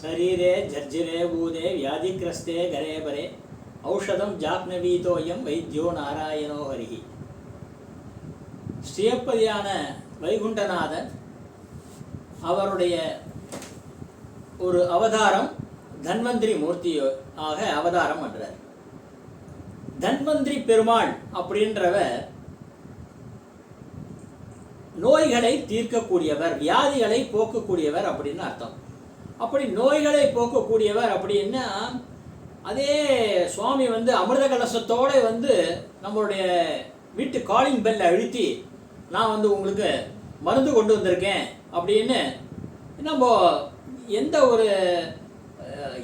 ಶರೀರೆ ಜರ್ಜಿರೆ ಬೂದೆ ವ್ಯಾಧಿಗ್ರಸ್ತೆ ಗರೆ ಬರೆ ಔಷಧಂ ಜಾಹ್ನವೀತೋಯಂ வைத்தியோ நாராயணோ ஹரிஹி ஸ்ரீயப்பதியான வைகுண்டநாதன் அவருடைய ஒரு அவதாரம் தன்வந்திரி மூர்த்தி ஆக அவதாரம் பண்றார் தன்வந்திரி பெருமாள் அப்படின்றவர் நோய்களை தீர்க்கக்கூடியவர் வியாதிகளை போக்கக்கூடியவர் அப்படின்னு அர்த்தம் அப்படி நோய்களை போக்கக்கூடியவர் அப்படின்னா அதே சுவாமி வந்து அமிர்த கலசத்தோடு வந்து நம்மளுடைய வீட்டு காலிங் பெல்லை அழுத்தி நான் வந்து உங்களுக்கு மருந்து கொண்டு வந்திருக்கேன் அப்படின்னு நம்ம எந்த ஒரு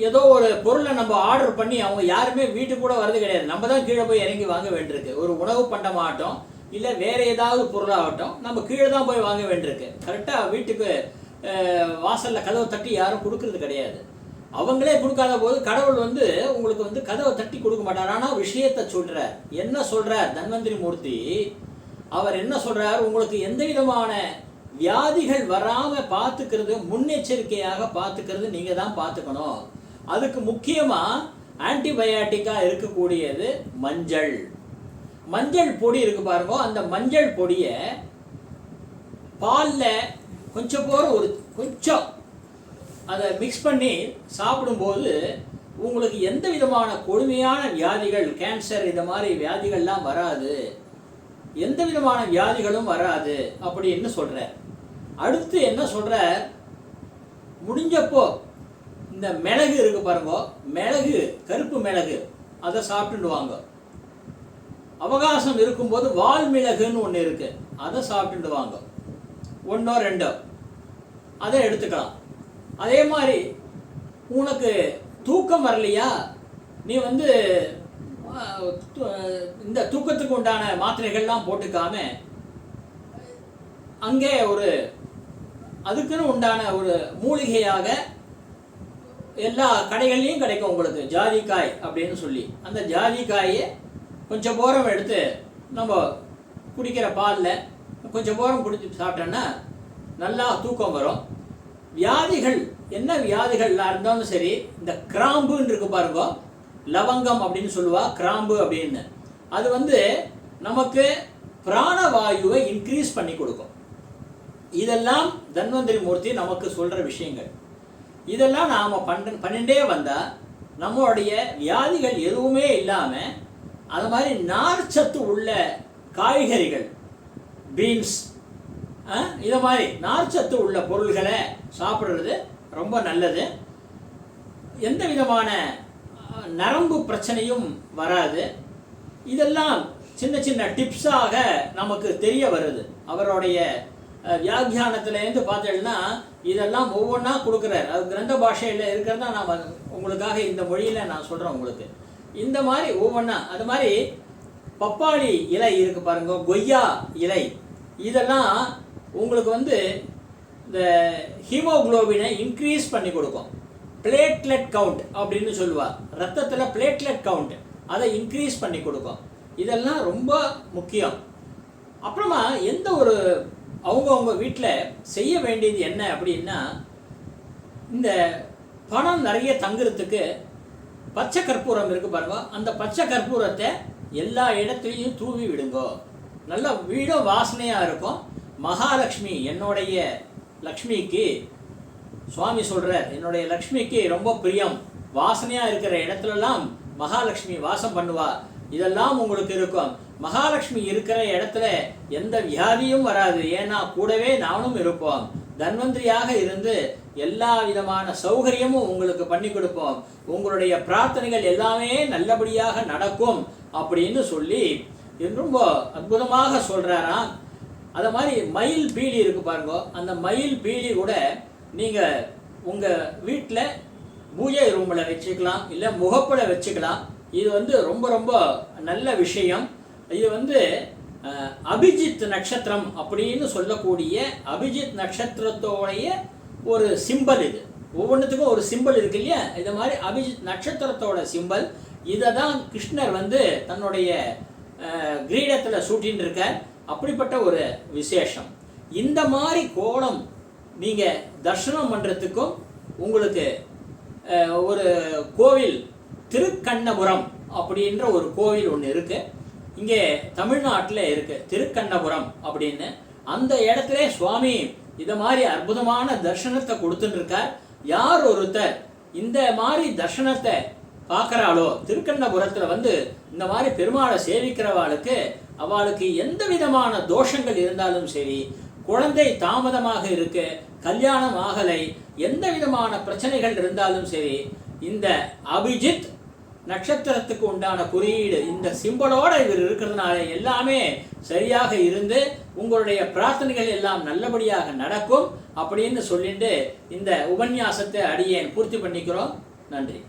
ஏதோ ஒரு பொருளை நம்ம ஆர்டர் பண்ணி அவங்க யாருமே வீட்டுக்கு கூட வர்றது கிடையாது. நம்ம தான் கீழே போய் இறங்கி வாங்க வேண்டியிருக்கு. ஒரு உணவு பண்டமாகட்டும் இல்லை வேற ஏதாவது பொருளாகட்டும் நம்ம கீழே தான் போய் வாங்க வேண்டியிருக்கு. கரெக்டாக வீட்டுக்கு வாசலில் கதவை தட்டி யாரும் கொடுக்கறது கிடையாது. அவங்களே கொடுக்காத போது கடவுள் வந்து உங்களுக்கு வந்து கதவை தட்டி கொடுக்க மாட்டார். ஆனால் விஷயத்தை சொல்கிறார் என்ன சொல்கிறார் தன்வந்திரி மூர்த்தி? அவர் என்ன சொல்கிறார் உங்களுக்கு எந்த விதமான வியாதிகள் வராமல் பார்த்துக்கிறது முன்னெச்சரிக்கையாக பார்த்துக்கிறது நீங்கள் தான் பார்த்துக்கணும். அதுக்கு முக்கியமாக ஆன்டிபயாட்டிக்காக இருக்கக்கூடியது மஞ்சள். மஞ்சள் பொடி இருக்கு பாருங்க. அந்த மஞ்சள் பொடியை பாலில் கொஞ்சம் போகிற ஒரு கொஞ்சம் அதை மிக்ஸ் பண்ணி சாப்பிடும்போது உங்களுக்கு எந்த விதமான கொடுமையான வியாதிகள் கேன்சர் இந்த மாதிரி வியாதிகள்லாம் வராது. எந்த விதமான வியாதிகளும் வராது அப்படின்னு சொல்கிறார் அடுத்து என்ன சொல்கிறார் முடிஞ்சப்போ இந்த மிளகு இருக்கு பாருங்க மிளகு கருப்பு மிளகு அதை சாப்பிட்டுடுவாங்க அவகாசம் இருக்கும்போது வால் மிளகுன்னு ஒன்று இருக்குது அதை சாப்பிட்டுடுவாங்க ஒன்றோ ரெண்டோ. அதை எடுத்துக்கலாம். அதே மாதிரி உனக்கு தூக்கம் வரலையா? நீ வந்து இந்த தூக்கத்துக்கு உண்டான மாத்திரைகள்லாம் போட்டுக்காம அங்கே ஒரு அதுக்குன்னு உண்டான ஒரு மூலிகையாக எல்லா கடைகள்லையும் கிடைக்கும் உங்களுக்கு. ஜாதிக்காய் அப்படின்னு சொல்லி. அந்த ஜாதிக்காயை கொஞ்சம் போரம் எடுத்து நம்ம குடிக்கிற பாலில் கொஞ்சம் போரம் குடிச்சு சாப்பிட்டோன்னா நல்லா தூக்கம் வரும். வியாதிகள் என்ன வியாதிகள்லாம் இருந்தாலும் சரி இந்த கிராம்புன்னு இருக்கு பாருங்க லவங்கம் அப்படின்னு சொல்லுவா கிராம்பு அப்படின்னு. அது வந்து நமக்கு பிராணவாயுவை இன்க்ரீஸ் பண்ணி கொடுக்கும். இதெல்லாம் தன்வந்திரி மூர்த்தி நமக்கு சொல்கிற விஷயங்கள். இதெல்லாம் நாம் பண்ண பண்ணிட்டே வந்தால் நம்மளுடைய வியாதிகள் எதுவுமே இல்லாமல் அது மாதிரி நார்ச்சத்து உள்ள காய்கறிகள் பீன்ஸ். இதை மாதிரி நார்ச்சத்து உள்ள பொருள்களை சாப்பிடுறது ரொம்ப நல்லது. எந்த விதமான நரம்பு பிரச்சனையும் வராது. இதெல்லாம் சின்ன சின்ன டிப்ஸாக நமக்கு தெரிய வருது. அவருடைய அஹ், பார்த்தீங்கன்னா இதெல்லாம் ஒவ்வொன்றா கொடுக்குறாரு. அது கிரந்த பாஷையில் இருக்கிறதா நான் உங்களுக்காக இந்த மொழியில் நான் சொல்கிறேன் உங்களுக்கு. இந்த மாதிரி ஒவ்வொன்றா அது மாதிரி பப்பாளி இலை இருக்குது பாருங்க கொய்யா இலை. இதெல்லாம் உங்களுக்கு வந்து இந்த ஹீமோகுளோபினை இன்க்ரீஸ் பண்ணி கொடுக்கும். பிளேட்லெட் கவுண்ட் அப்படின்னு சொல்லுவாள் ரத்தத்தில் பிளேட்லெட் கவுண்ட் அதை இன்க்ரீஸ் பண்ணி கொடுக்கும். இதெல்லாம் ரொம்ப முக்கியம். அப்புறமா எந்த ஒரு அவங்கவுங்க வீட்டில் செய்ய வேண்டியது என்ன அப்படின்னா இந்த பணம் நிறைய தங்குறதுக்கு பச்சை கற்பூரம் இருக்குது பாருங்க. அந்த பச்சை கற்பூரத்தை எல்லா இடத்துலையும் தூவி விடுங்கோ. நல்ல வீடும் வாசனையாக இருக்கும். மகாலட்சுமி என்னுடைய லக்ஷ்மிக்கு சுவாமி சொல்கிறார் என்னுடைய லக்ஷ்மிக்கு ரொம்ப பிரியம். வாசனையாக இருக்கிற இடத்துலலாம் மகாலட்சுமி வாசம் பண்ணுவா. இதெல்லாம் உங்களுக்கு இருக்கும். மகாலட்சுமி இருக்கிற இடத்துல எந்த வியாதியும் வராது. ஏன்னா கூடவே நானும் இருப்போம். தன்வந்திரியாக இருந்து எல்லா விதமான சௌகரியமும் உங்களுக்கு பண்ணி கொடுப்போம். உங்களுடைய பிரார்த்தனைகள் எல்லாமே நல்லபடியாக நடக்கும் அப்படின்னு சொல்லி ரொம்ப அற்புதமாக சொல்கிறாராம் அதை மாதிரி மயில் பீலி இருக்குது பாருங்க. அந்த மயில் பீலி கூட நீங்கள் உங்கள் வீட்டில் பூஜை ரூமில் வச்சுக்கலாம் இல்லை முகப்பில் வச்சுக்கலாம். இது வந்து ரொம்ப ரொம்ப நல்ல விஷயம். இது வந்து அபிஜித் நட்சத்திரம் அப்படின்னு சொல்லக்கூடிய அபிஜித் நட்சத்திரத்தோடைய ஒரு சிம்பல் இது. ஒவ்வொன்றுத்துக்கும் ஒரு சிம்பல் இருக்கு இல்லையா? இது மாதிரி அபிஜித் நட்சத்திரத்தோட சிம்பல் இதை தான் கிருஷ்ணர் வந்து தன்னுடைய கிரீடத்தில் சூட்டின்னு இருக்கார் அப்படிப்பட்ட ஒரு விசேஷம். இந்த மாதிரி கோலம் நீங்கள் தர்ஷனம் பண்ணுறதுக்கும் உங்களுக்கு ஒரு கோவில் திருக்கண்ணபுரம் அப்படின்ற ஒரு கோவில் ஒன்று இருக்குது இங்கே தமிழ்நாட்டில் இருக்குது திருக்கண்ணபுரம் அப்படின்னு. அந்த இடத்துல சுவாமி இதை மாதிரி அற்புதமான தர்ஷனத்தை கொடுத்துட்டு இருக்கார். யார் ஒருத்தர் இந்த மாதிரி தர்ஷனத்தை பார்க்கறாளோ? திருக்கண்ணபுரத்தில் வந்து இந்த மாதிரி பெருமாளை சேவிக்கிறவாளுக்கு அவளுக்கு எந்த விதமான தோஷங்கள் இருந்தாலும் சரி குழந்தை தாமதமாக இருக்கு கல்யாணம் ஆகலை எந்த விதமான பிரச்சனைகள் இருந்தாலும் சரி இந்த அபிஜித் நட்சத்திரத்துக்கு உண்டான குறியீடு இந்த சிம்பலோட இவர் இருக்கிறதுனால எல்லாமே சரியாக இருந்து உங்களுடைய பிரார்த்தனைகள் எல்லாம் நல்லபடியாக நடக்கும் அப்படின்னு சொல்லிட்டு இந்த உபன்யாசத்தை அடியேன் பூர்த்தி பண்ணிக்கிறோம். நன்றி.